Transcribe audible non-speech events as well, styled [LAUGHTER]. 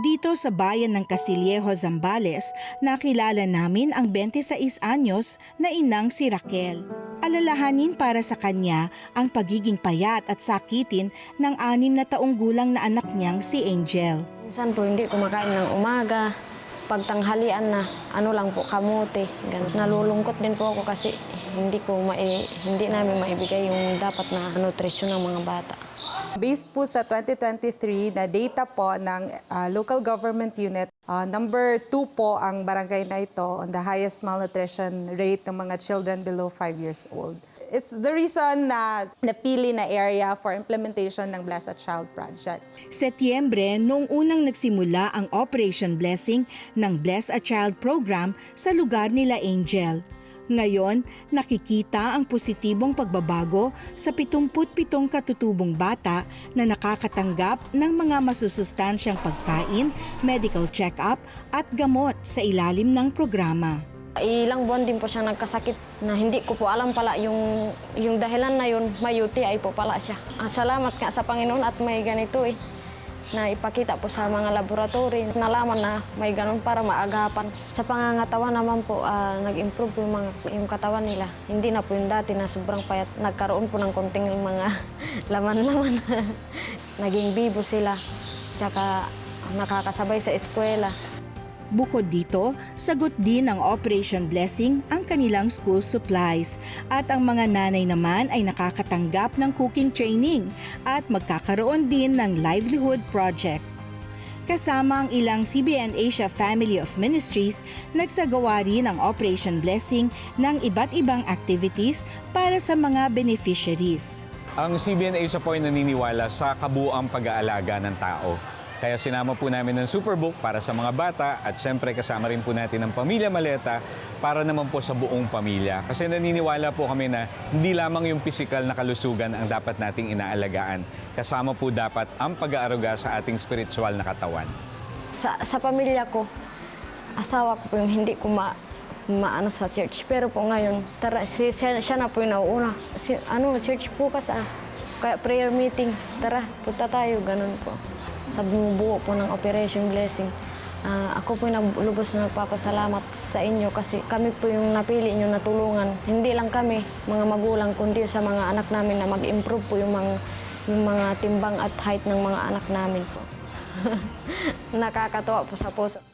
Dito sa bayan ng Castillejo, Zambales, nakilala namin ang 26 anyos na inang si Raquel. Alalahanin para sa kanya ang pagiging payat at sakitin ng anim na taong gulang na anak niyang si Angel. Minsan po hindi kumakain ng umaga. Pagtanghalian na, ano lang po, kamote. Ganun. Nalulungkot din po ako kasi hindi ko mai, hindi namin maibigay yung dapat na nutrisyon ng mga bata. Based po sa 2023 na data po ng ah, local government unit, ah, number 2 po ang barangay na ito on the highest malnutrition rate ng mga children below 5 years old. It's the reason na napili na area for implementation ng Blessed Child Project. Setyembre noong unang nagsimula ang Operation Blessing ng Bless a Child program sa lugar nila Angel. Ngayon, nakikita ang positibong pagbabago sa 77 katutubong bata na nakakatanggap ng mga masusustansyang pagkain, medical check-up at gamot sa ilalim ng programa. Ilang buwan din po siya nagkasakit na hindi ko po alam pala yung, yung dahilan na yun, may UTI po pala siya. Ah, salamat nga sa Panginoon at may ganito eh na ipakita po sa mga laboratory. Nalaman na may ganun para maagapan. Sa pangangatawan naman po, ah, nag-improve yung, mga, yung katawan nila. Hindi na po yung dati na sobrang payat. Nagkaroon po ng konting mga [LAUGHS] laman-laman. [LAUGHS] Naging bibo sila. Tsaka nakakasabay sa eskwela. Bukod dito, sagot din ng Operation Blessing ang kanilang school supplies at ang mga nanay naman ay nakakatanggap ng cooking training at magkakaroon din ng livelihood project. Kasama ang ilang CBN Asia Family of Ministries, nagsagawa rin ang Operation Blessing ng iba't ibang activities para sa mga beneficiaries. Ang CBN Asia po ay naniniwala sa kabuang pag-aalaga ng tao. Kaya sinama po namin ng Superbook para sa mga bata at syempre kasama rin po natin ang Pamilya Maleta para naman po sa buong pamilya. Kasi naniniwala po kami na hindi lamang yung physical na kalusugan ang dapat nating inaalagaan. Kasama po dapat ang pag-aaruga sa ating spiritual na katawan. Sa, sa pamilya ko, asawa ko po yung hindi ko ma, maano sa church. Pero po ngayon, tara, si, siya, siya na po yung nauuna. Si, ano, church po ka sa kaya prayer meeting. Tara, punta tayo, ganun po. Sa bumubuo po ng Operation Blessing, ah, ako po naglubos na nagpapasalamat sa inyo kasi kami po yung napili nyo na tulungan. Hindi lang kami, mga magulang, kundi sa mga anak namin na mag-improve po yung mga, yung mga timbang at height ng mga anak namin po. [LAUGHS] Nakakatawa po sa puso.